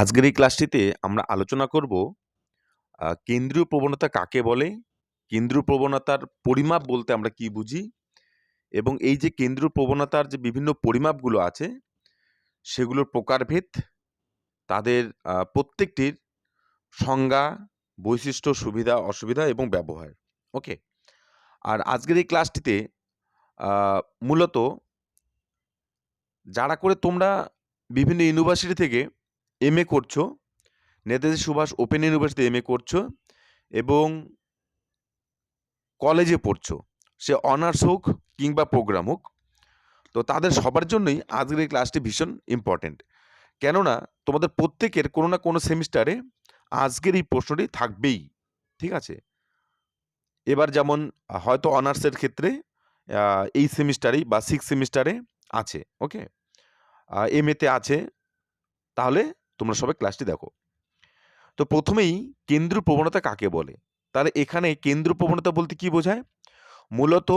আজকের এই ক্লাসটিতে আমরা আলোচনা করব কেন্দ্রীয় প্রবণতা কাকে বলে? কেন্দ্রীয় প্রবণতার পরিমাপ বলতে আমরা কি বুঝি? এবং এই যে কেন্দ্রীয় প্রবণতার যে বিভিন্ন পরিমাপগুলো আছে, সেগুলোর প্রকারভেদ, তাদের প্রত্যেকটির সংজ্ঞা, বৈশিষ্ট্য, সুবিধা, অসুবিধা এবং ব্যবহার। ওকে? আর আজকের এই ক্লাসটিতে মূলত যারা করে তোমরা বিভিন্ন ইউনিভার্সিটি থেকে এমএ করছ, Netaji Subhash open university M A করছ এবং কলেজে পড়ছো। সে অনার্স হোক কিংবা প্রোগ্রাম হোক। তো তাদের সবার জন্যই আজকের এই ক্লাসটি ভীষণ ইম্পোর্টেন্ট। কেননা তোমাদের প্রত্যেকের কোনো না কোনো সেমিস্টারে আজকের এই প্রশ্নটি থাকবেই। ঠিক আছে? এবার যেমন হয়তো অনার্সের ক্ষেত্রে এই সেমিস্টারেই বা সিক্স সেমিস্টারে আছে। ওকে? এম এতে আছে। তাহলে তোমরা সবাই ক্লাসটি দেখো। তো প্রথমেই কেন্দ্র প্রবণতা কাকে বলে? তাহলে এখানে কেন্দ্র প্রবণতা বলতে কি বোঝায়? মূলত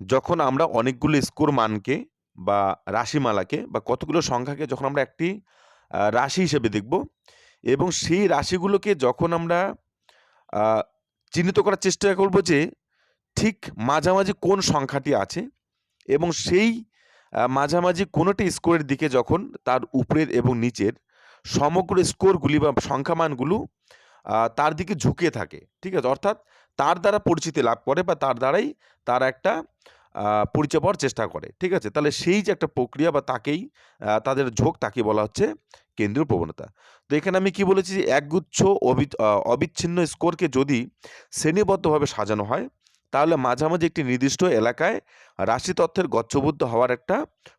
যখন আমরা অনেকগুলো স্কোর মানকে বা রাশিমালাকে বা কতগুলো সংখ্যাকে যখন আমরা একটি রাশি হিসেবে দেখব এবং সেই রাশিগুলোকে যখন আমরা চিহ্নিত করার চেষ্টা করব যে ঠিক মাঝামাঝি কোন সংখ্যাটি আছে এবং সেই মাঝামাঝি কোনোটি স্কোরের দিকে যখন তার উপরের এবং নিচের সমগ্র স্কোরগুলি বা সংখ্যামানগুলো তার দিকে ঝুঁকে থাকে। ঠিক আছে? অর্থাৎ তার দ্বারা পরিচিতি লাভ করে বা তার দ্বারাই তার একটা পরিচয় পাওয়ার চেষ্টা করে। ঠিক আছে? তাহলে সেই যে একটা প্রক্রিয়া বা তাকেই তাদের ঝোঁক তাকে বলা হচ্ছে কেন্দ্রীয় প্রবণতা। তো এখানে আমি কি বলেছি যে একগুচ্ছ অবি অবিচ্ছিন্ন স্কোরকে যদি শ্রেণীবদ্ধভাবে সাজানো হয়, তাহলে মাঝামাঝি একটি নির্দিষ্ট এলাকায় রাশি তথ্যের গচ্ছবদ্ধ হওয়ার একটা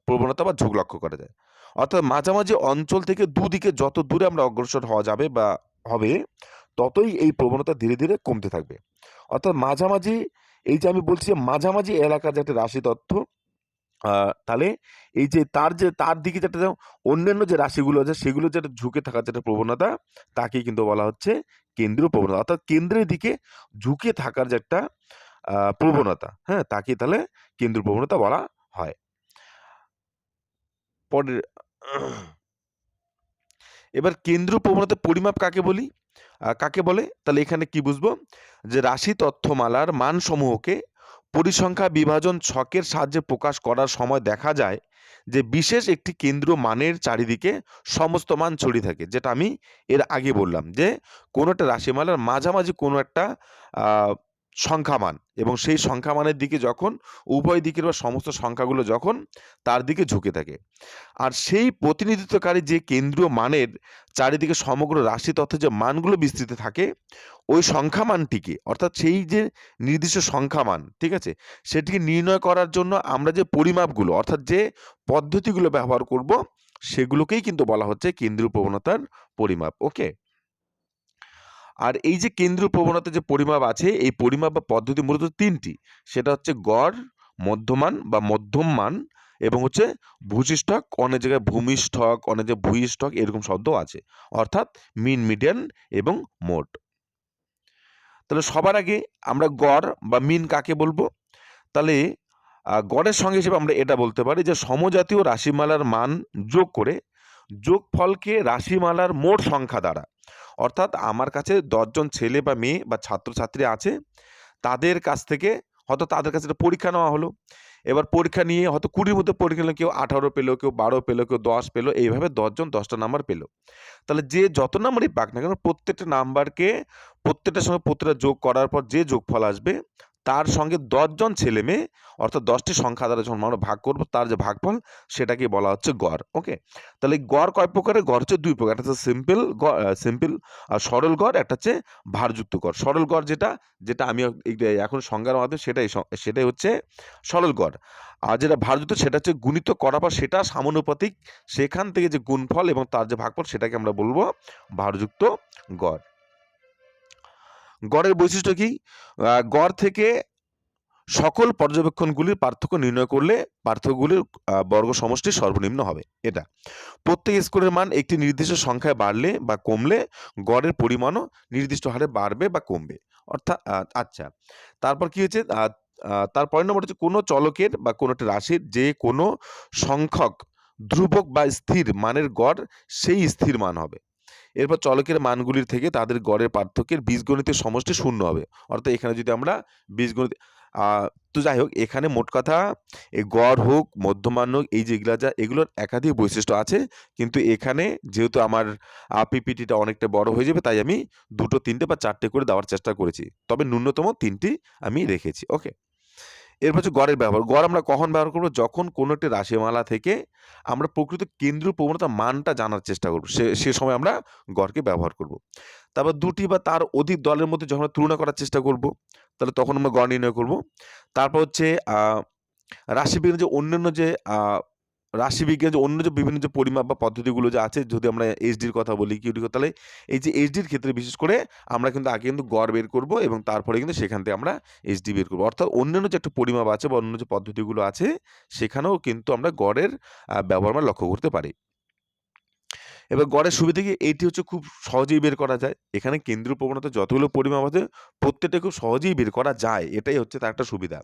প্রবণতা বা ঝোঁক লক্ষ্য করা যায়। অর্থাৎ মাঝামাঝি অঞ্চল থেকে দুদিকে যত দূরে আমরা অগ্রসর হওয়া যাবে বা হবে, ততই এই প্রবণতা ধীরে, ধীরে কমতে থাকবে। অর্থাৎ মাঝামাঝি এই যে আমি বলছি যে মাঝামাঝি এলাকার যে একটা রাশি তথ্য তাহলে এই যে তার যে তার দিকে যেটা অন্যান্য যে রাশিগুলো আছে সেগুলো যেটা ঝুঁকে থাকার যেটা প্রবণতা তাকেই কিন্তু বলা হচ্ছে কেন্দ্রীয় প্রবণতা। অর্থাৎ কেন্দ্রের দিকে ঝুঁকে থাকার যে একটা প্রবণতা, হ্যাঁ? তাকেই তাহলে কেন্দ্রীয় প্রবণতা বলা হয়। পরের এবার কেন্দ্র প্রবণতার পরিমাপ কাকে বলি? কাকে বলে? তাহলে এখানে কি বুঝব? যে রাশি তথ্যমালার মানসমূহকে পরিসংখ্যা বিভাজন ছকের সাহায্যে প্রকাশ করার সময় দেখা যায় যে বিশেষ একটি কেন্দ্রীয় মানের চারিদিকে সমস্ত মান ছড়িয়ে থাকে। যেটা আমি এর আগে বললাম যে কোনো একটা রাশিমালার মাঝামাঝি কোনো একটা সংখ্যামান এবং সেই সংখ্যামানের দিকে যখন উভয় দিকের বা সমস্ত সংখ্যাগুলো যখন তার দিকে ঝুঁকে থাকে। আর সেই প্রতিনিধিত্বকারী যে কেন্দ্রীয় মানের চারিদিকে সমগ্র রাশি তথ্যের যে মানগুলো বিস্তৃত থাকে, ওই সংখ্যামানটিকে অর্থাৎ সেই যে নির্দিষ্ট সংখ্যামান, ঠিক আছে? সেটিকে নির্ণয় করার জন্য আমরা যে পরিমাপগুলো অর্থাৎ যে পদ্ধতিগুলো ব্যবহার করব, সেগুলোকেই কিন্তু বলা হচ্ছে কেন্দ্রীয় প্রবণতার পরিমাপ। ওকে? আর এই যে কেন্দ্রীয় প্রবণতার যে পরিমাপ আছে, এই পরিমাপ বা পদ্ধতি মূলত তিনটি সেটা হচ্ছে গড়, মধ্যমান বা মধ্যম মান এবং হচ্ছে ভূশিষ্ঠক, অনেক জায়গায় ভূমিষ্ঠক, অনেক জায়গায় ভূইষ্ঠক এরকম শব্দ আছে। অর্থাৎ মিন, মিডিয়ান এবং মোট তাহলে সবার আগে আমরা গড় বা মিন কাকে বলব? তাহলে গড়ের সঙ্গে হিসেবে আমরা এটা বলতে পারি যে সমজাতীয় রাশিমালার মান যোগ করে যোগফলকে রাশিমালার মোট সংখ্যা দ্বারা অর্থাৎ আমার কাছে দশজন ছেলে বা মেয়ে বা ছাত্রছাত্রী আছে, তাদের কাছ থেকে হয়তো তাদের কাছে একটা পরীক্ষা নেওয়া হলো। এবার পরীক্ষা নিয়ে হয়তো ২০ র মধ্যে পরীক্ষা নিলো, কেউ আঠারো পেল কেউ বারো পেল কেউ দশ পেল এইভাবে দশজন দশটা নাম্বার পেল তাহলে যে যত নাম্বারই পাক না কেন প্রত্যেকটা নাম্বারকে প্রত্যেকটার সঙ্গে প্রত্যেকটা যোগ করার পর যে যোগফল আসবে, তার সঙ্গে দশজন ছেলে মেয়ে অর্থাৎ দশটি সংখ্যা দ্বারা যখন আমরা ভাগ করব, তার যে ভাগফল সেটাকে বলা হচ্ছে গড়। ওকে? তাহলে গড় কয় প্রকারের? গড় হচ্ছে দুই প্রকার। একটা হচ্ছে সিম্পল সিম্পল আর সরল গড়, একটা হচ্ছে ভারযুক্ত গড়। সরল গড় যেটা, যেটা আমি এখন সংজ্ঞার মাধ্যমে সেটাই সেটাই হচ্ছে সরল গড়। আর যেটা ভারযুক্ত সেটা হচ্ছে গুণিত করা পর সেটা সমানুপাতিক, সেখান থেকে যে গুণফল এবং তার যে ভাগফল সেটাকে আমরা বলব ভারযুক্ত গড়। গড়ের বৈশিষ্ট্য কি? গড় থেকে সকল পর্যবেক্ষণগুলির পার্থক্য নির্ণয় করলে পার্থক্যগুলির বর্গ সমষ্টি সর্বনিম্ন হবে। এটা। প্রত্যেক স্কোরের মান একটি নির্দিষ্ট সংখ্যায় বাড়লে বা কমলে গড়ের পরিমাণও নির্দিষ্ট হারে বাড়বে বা কমবে। অর্থাৎ আচ্ছা। তারপর কি আ তার পরের নম্বর হচ্ছে কোনো চলকের বা কোনো একটা রাশির যে কোনো সংখ্যক ধ্রুবক বা স্থির মানের গড়, সেই স্থির মান হবে। এরপর চলকের মানগুলির থেকে তাদের গড়ের পার্থক্যের বীজগণিতের সমষ্টি শূন্য হবে অর্থাৎ এখানে যদি আমরা বীজগণিত তো যাই হোক এখানে মোট কথা এই গড় হোক, মধ্যমান হোক এই যে এগুলা যা এগুলোর একাধিক বৈশিষ্ট্য আছে। কিন্তু এখানে যেহেতু আমার পিপিটিটা অনেকটা বড় হয়ে যাবে তাই আমি দুটো তিনটে বা চারটে করে দেওয়ার চেষ্টা করেছি। তবে ন্যূনতম তিনটি আমি রেখেছি। ওকে? এরপর হচ্ছে গড়ের ব্যবহার। গড় আমরা কখন ব্যবহার করব যখন কোনো একটি রাশিমালা থেকে আমরা প্রকৃত কেন্দ্রীয় প্রবণতার মানটা জানার চেষ্টা করব। সে সে সময় আমরা গড়কে ব্যবহার করব। তারপর দুটি বা তার অধিক দলের মধ্যে যখন তুলনা করার চেষ্টা করব, তাহলে তখন আমরা গড় নির্ণয় করব। তারপর হচ্ছে আ রাশিবিজ্ঞানের যে অন্যান্য যে আ রাশিবিজ্ঞানের যে অন্য যে বিভিন্ন যে পরিমাপ বা পদ্ধতিগুলো যে আছে যদি আমরা এইচডির কথা বলি, কথা তাহলে এই যে এইচডির ক্ষেত্রে বিশেষ করে আমরা কিন্তু আগে কিন্তু গড় বের করব এবং তারপরে কিন্তু সেখান থেকে আমরা এইচডি বের করব। অর্থাৎ অন্যান্য যে একটা পরিমাপ আছে বা অন্য যে পদ্ধতিগুলো আছে সেখানেও কিন্তু আমরা গড়ের ব্যবহার আমরা লক্ষ্য করতে পারি। এবার গড়ের সুবিধা কি? এইটি হচ্ছে খুব সহজেই বের করা যায়। এখানে কেন্দ্রীয় প্রবণতা যতগুলো পরিমাপ আছে প্রত্যেকটা খুব সহজেই বের করা যায়। এটাই হচ্ছে তার একটা সুবিধা।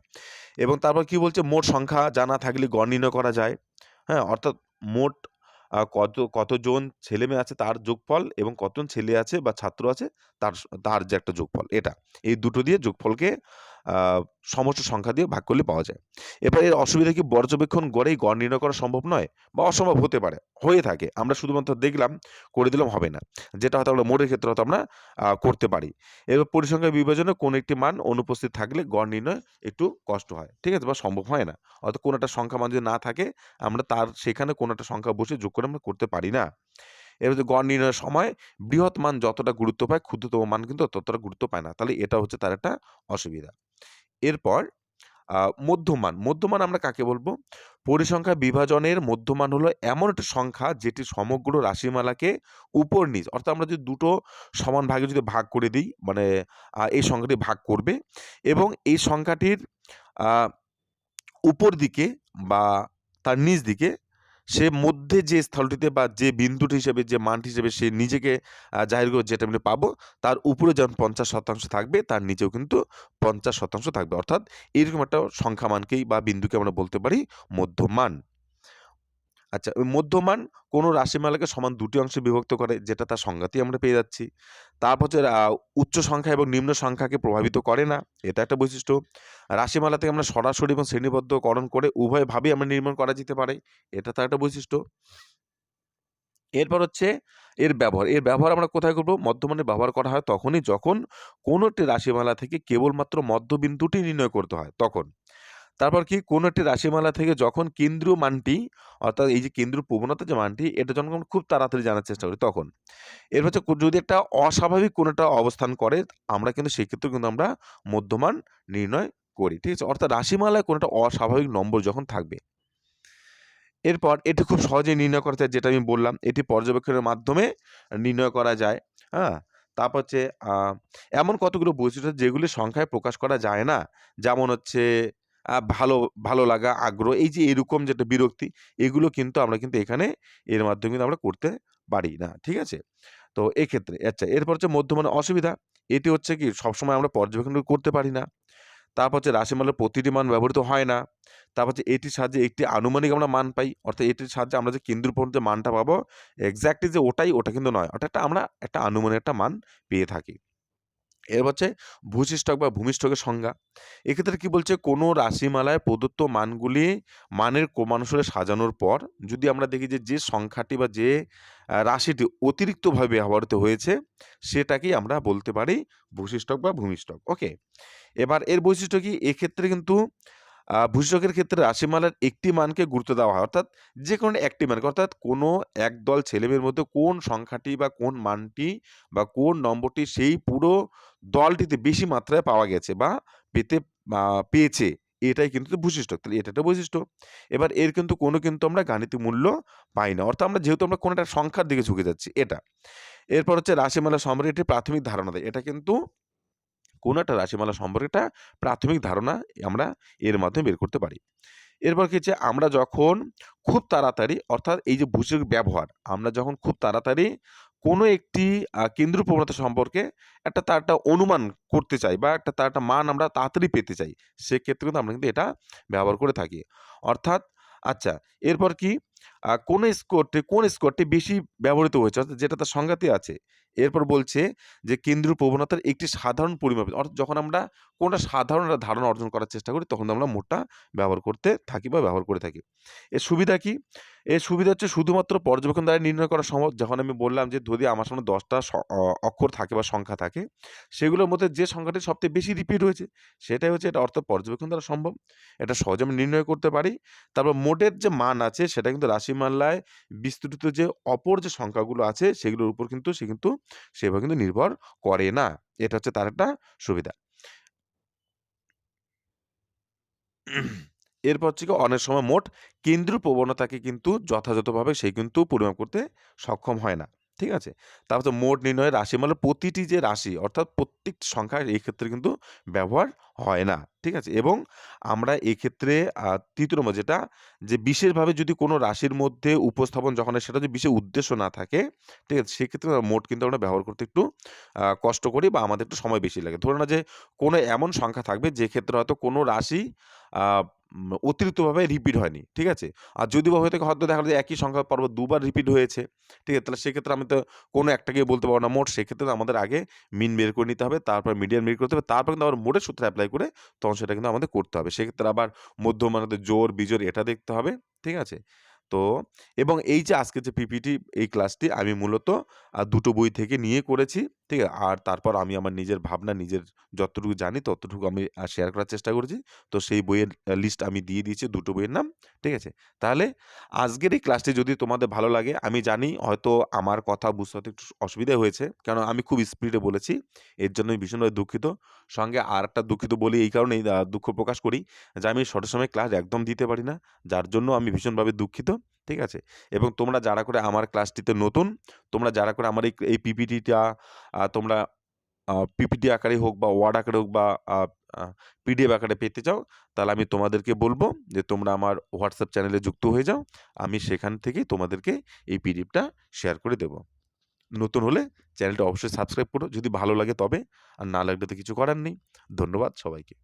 এবং তারপর কি বলছে? মোট সংখ্যা জানা থাকলে গড় নির্ণয় করা যায়। হ্যাঁ? অর্থাৎ মোট কত, কতজন ছেলেমেয়ে আছে তার যোগফল এবং কতজন ছেলে আছে বা ছাত্র আছে তার তার যে একটা যোগফল, এটা। এই দুটো দিয়ে যোগফলকে সমস্ত সংখ্যা দিয়ে ভাগ করলে পাওয়া যায়। এবার এর অসুবিধা কি? পর্যবেক্ষণ গড়েই গড় নির্ণয় করা সম্ভব নয় বা অসম্ভব হতে পারে। হয়ে থাকে। আমরা শুধুমাত্র দেখলাম, করে দিলাম হবে না। যেটা হয়তো আমরা মোড়ের ক্ষেত্রে হয়তো আমরা করতে পারি। এবার পরিসংখ্যান বিভাজনে কোনো একটি মান অনুপস্থিত থাকলে গড় নির্ণয় একটু কষ্ট হয়। ঠিক আছে? বা সম্ভব হয় না। অর্থাৎ কোনো একটা সংখ্যা মান যদি না থাকে আমরা তার সেখানে কোনো একটা সংখ্যা বসে যোগ করে আমরা করতে পারি না। এবার হচ্ছে গড় নির্ণয়ের সময় বৃহৎ মান যতটা গুরুত্ব পায়, ক্ষুদ্রতম মান কিন্তু ততটা গুরুত্ব পায় না। তাহলে এটা হচ্ছে তার একটা অসুবিধা। এরপর মধ্যমান। মধ্যমান আমরা কাকে বলব পরিসংখ্যা বিভাজনের মধ্যমান হলো এমন একটা সংখ্যা যেটি সমগ্র রাশিমালাকে উপর-নিচ অর্থাৎ আমরা যদি দুটো সমান ভাগে যদি ভাগ করে দিই মানে এই সংখ্যাটি ভাগ করবে এবং এই সংখ্যাটির উপর দিকে বা তার নিচ দিকে সে মধ্যে যে স্থলটিতে বা যে বিন্দুটি হিসেবে, যে মানটি হিসেবে সে নিজেকে জাহির করে যেটা আমি পাবো, তার উপরে যেমন ৫০% থাকবে, তার নিচেও কিন্তু ৫০% থাকবে। অর্থাৎ এরকম একটা সংখ্যা মানকেই বা বিন্দুকে আমরা বলতে পারি মধ্যমান। আচ্ছা ওই মধ্যমান কোনো রাশিমালাকে সমান দুটি অংশে বিভক্ত করে, যেটা তার সংজ্ঞাতেই আমরা পেয়ে যাচ্ছি। তারপর হচ্ছে উচ্চ সংখ্যা এবং নিম্ন সংখ্যাকে প্রভাবিত করে না। এটা একটা বৈশিষ্ট্য। রাশিমালা থেকে আমরা সরাসরি এবং শ্রেণীবদ্ধকরণ করে উভয়ভাবেই আমরা নির্মাণ করা যেতে পারে। এটা তার একটা বৈশিষ্ট্য। এরপর হচ্ছে, এর ব্যবহার। এর ব্যবহার আমরা কোথায় করব? মধ্যমানে ব্যবহার করা হয় তখনই যখন কোনো একটি রাশিমালা থেকে কেবলমাত্র মধ্যবিন্দুটি নির্ণয় করতে হয়, তখন। তারপর কি? কোনো একটি রাশিমালা থেকে যখন কেন্দ্রীয় মানটি, অর্থাৎ এই যে কেন্দ্রীয় প্রবণতা যে মানটি, এটা যখন আমরা খুব তাড়াতাড়ি জানার চেষ্টা করি তখন। এরপর হচ্ছে যদি একটা অস্বাভাবিক কোনো একটা অবস্থান করে, আমরা কিন্তু সেক্ষেত্রেও কিন্তু আমরা মধ্যমান নির্ণয় করি। ঠিক আছে? অর্থাৎ রাশিমালায় কোনো একটা অস্বাভাবিক নম্বর যখন থাকবে। এরপর এটি খুব সহজেই নির্ণয় করা যায়, যেটা আমি বললাম। এটি পর্যবেক্ষণের মাধ্যমে নির্ণয় করা যায়। হ্যাঁ? তারপর হচ্ছে এমন কতগুলো বৈশিষ্ট্য যেগুলি সংখ্যায় প্রকাশ করা যায় না। যেমন হচ্ছে ভালো, ভালো লাগা, আগ্রহ এই যে এরকম যেটা বিরক্তি এগুলো কিন্তু আমরা কিন্তু এখানে এর মাধ্যমে কিন্তু আমরা করতে পারি না। ঠিক আছে? তো এক্ষেত্রে আচ্ছা এরপর হচ্ছে মধ্যমানের অসুবিধা। এটি হচ্ছে কি সবসময় আমরা পর্যবেক্ষণ করতে পারি না। তারপর হচ্ছে রাশিমালার প্রতিটি মান ব্যবহৃত হয় না। তারপর হচ্ছে এটির সাহায্যে একটি আনুমানিক আমরা মান পাই। অর্থাৎ এটির সাহায্যে আমরা যে কেন্দ্রীয় প্রবণতার যে মানটা পাবো এক্সাক্টলি যে ওটাই ওটা কিন্তু নয়। অর্থাৎ একটা আমরা একটা আনুমানিক একটা মান পেয়ে থাকি। এরপর হচ্ছে ভূশিষ্টক বা ভূমিষ্ঠকের সংজ্ঞা। এক্ষেত্রে কি বলছে? কোনো রাশিমালায় প্রদত্ত মানগুলি মানের ক্রমানুসারে সাজানোর পর যদি আমরা দেখি যে, যে সংখ্যাটি বা যে রাশিটি অতিরিক্তভাবে ব্যবহৃত হয়েছে সেটাকেই আমরা বলতে পারি ভূসিষ্ঠক বা ভূমিষ্ঠক। ওকে? এবার এর বৈশিষ্ট্য কি? এক্ষেত্রে কিন্তু আ ভূশিষ্টকের ক্ষেত্রে রাশিমালার একটি মানকে গুরুত্ব দেওয়া হয়। অর্থাৎ যে কোনো একটি মানকে, অর্থাৎ কোনো একদল ছেলেমেয়ের মধ্যে কোন সংখ্যাটি বা কোন মানটি বা কোন নম্বরটি সেই পুরো দলটিতে বেশি মাত্রায় পাওয়া গেছে বা পেতে পেয়েছে, এটাই কিন্তু ভূশিষ্টক। তাহলে এটা একটা বৈশিষ্ট্য। এবার এর কিন্তু কোনো কিন্তু আমরা গাণিতিক মূল্য পাই না। অর্থাৎ আমরা যেহেতু আমরা কোনো একটা সংখ্যার দিকে ঝুঁকে যাচ্ছি, এটা। এরপর হচ্ছে রাশিমালা সম্পর্কে একটি প্রাথমিক ধারণা দেয়। এটা কিন্তু কোনো একটা রাশিমালা সম্পর্কে একটা প্রাথমিক ধারণা আমরা এর মাধ্যমে বের করতে পারি। এরপর কি হচ্ছে আমরা যখন খুব তাড়াতাড়ি, অর্থাৎ এই যে ভূশিষ্টক ব্যবহার, আমরা যখন খুব তাড়াতাড়ি কোনো একটি কেন্দ্র প্রবণতা সম্পর্কে একটা তার একটা অনুমান করতে চাই বা একটা তার একটা মান আমরা তাড়াতাড়ি পেতে চাই। সেক্ষেত্রে কিন্তু আমরা কিন্তু এটা ব্যবহার করে থাকি। অর্থাৎ আচ্ছা এরপর কি? কোন স্কোরটি কোন স্কোরটি বেশি ব্যবহৃত হয়েছে অর্থাৎ যেটা তার সংজ্ঞাতে আছে। এরপর বলছে যে কেন্দ্রীয় প্রবণতার একটি সাধারণ পরিমাপ অর্থাৎ যখন আমরা কোনটা সাধারণ ধারণা অর্জন করার চেষ্টা করি তখন আমরা মোডটা ব্যবহার করতে থাকি বা ব্যবহার করে থাকি। এর সুবিধা কি? এর সুবিধা হচ্ছে শুধুমাত্র পর্যবেক্ষণ দ্বারা নির্ণয় করা সম্ভব। যখন আমি বললাম যে যদি আমার সামনে ১০ টা স অ অক্ষর থাকে বা সংখ্যা থাকে, সেগুলোর মধ্যে যে সংখ্যাটি সবথেকে বেশি রিপিট হয়েছে সেটাই হচ্ছে এটা অর্থ পর্যবেক্ষণ দ্বারা সম্ভব। এটা সহজে আমি নির্ণয় করতে পারি। তারপর মোটের যে মান আছে সেটা কিন্তু রাশিমালায় বিস্তৃত যে অপর যে সংখ্যাগুলো আছে সেগুলোর উপর কিন্তু সে কিন্তু সেভাবে কিন্তু নির্ভর করে না। এটা হচ্ছে তার একটা সুবিধা। এরপর হচ্ছে কি অনেক সময় মোট কেন্দ্রীয় প্রবণতাকে কিন্তু যথাযথভাবে সে কিন্তু পরিমাপ করতে সক্ষম হয় না। ঠিক আছে? তারপর মোট নির্ণয়ের রাশি মানে প্রতিটি যে রাশি অর্থাৎ প্রত্যেক সংখ্যা এই ক্ষেত্রে কিন্তু ব্যবহার হয় না। ঠিক আছে? এবং আমরা এক্ষেত্রে ৩য় নম্বর যেটা যে বিশেষভাবে যদি কোনো রাশির মধ্যে উপস্থাপন যখন সেটা যদি বিশেষ উদ্দেশ্য না থাকে, ঠিক আছে? সেক্ষেত্রে মোট কিন্তু আমরা ব্যবহার করতে একটু কষ্ট করি বা আমাদের একটু সময় বেশি লাগে। ধরে না যে কোনো এমন সংখ্যা থাকবে যে ক্ষেত্রে হয়তো কোনো রাশি অতিরিক্তভাবে রিপিট হয়নি। ঠিক আছে? আর যদি বা হয়ে থাকে, হয়তো দেখা যায় একই সংখ্যা পর্ব দুবার রিপিট হয়েছে। ঠিক আছে? তাহলে সেক্ষেত্রে আমি তো কোনো একটা গিয়ে বলতে পারব না মোট। সেক্ষেত্রে আমাদের আগে মিন বের করে নিতে হবে। তারপর মিডিয়াম বের করতে হবে। তারপর কিন্তু আবার মোটের সূত্রে অ্যাপ্লাই করে তখন সেটা কিন্তু আমাদের করতে হবে। সেক্ষেত্রে আবার মধ্যমানদের জোর, বিজোর, এটা দেখতে হবে। ঠিক আছে? তো এবং এই যে আজকে যে পিপিটি এই ক্লাসটি আমি মূলত ২ বই থেকে নিয়ে করেছি। ঠিক আছে? আর তারপর আমি আমার নিজের ভাবনা, নিজের যতটুকু জানি ততটুকু আমি শেয়ার করার চেষ্টা করেছি। তো সেই বইয়ের লিস্ট আমি দিয়ে দিয়েছি দুটো বইয়ের নাম। ঠিক আছে? তাহলে আজকের এই ক্লাসটি যদি তোমাদের ভালো লাগে, আমি জানি হয়তো আমার কথা বুঝতে হয়তো একটু অসুবিধা হয়েছে। কারণ আমি খুব স্পিডে বলেছি। এর জন্য ভীষণভাবে দুঃখিত। সঙ্গে আর একটা দুঃখিত বলি এই কারণেই দুঃখ প্রকাশ করি যে আমি সঠিক সময় ক্লাস একদম দিতে পারি না। যার জন্য আমি ভীষণভাবে দুঃখিত। ঠিক আছে? এবং তোমরা যারা করে আমার ক্লাসটিতে নতুন, তোমরা যারা করে আমার এই এই পিপিটিটা তোমরা পিপিটি আকারে হোক বা ওয়ার্ড আকারে হোক বা পিডিএফ আকারে পেতে চাও, তাহলে আমি তোমাদেরকে বলব যে তোমরা আমার হোয়াটসঅ্যাপ চ্যানেলে যুক্ত হয়ে যাও। আমি সেখান থেকেই তোমাদেরকে এই পিডিএফটা শেয়ার করে দেব। নতুন হলে চ্যানেলটা অবশ্যই সাবস্ক্রাইব করো। যদি ভালো লাগে তবে। আর না লাগলে তো কিছু করার নেই। ধন্যবাদ সবাইকে।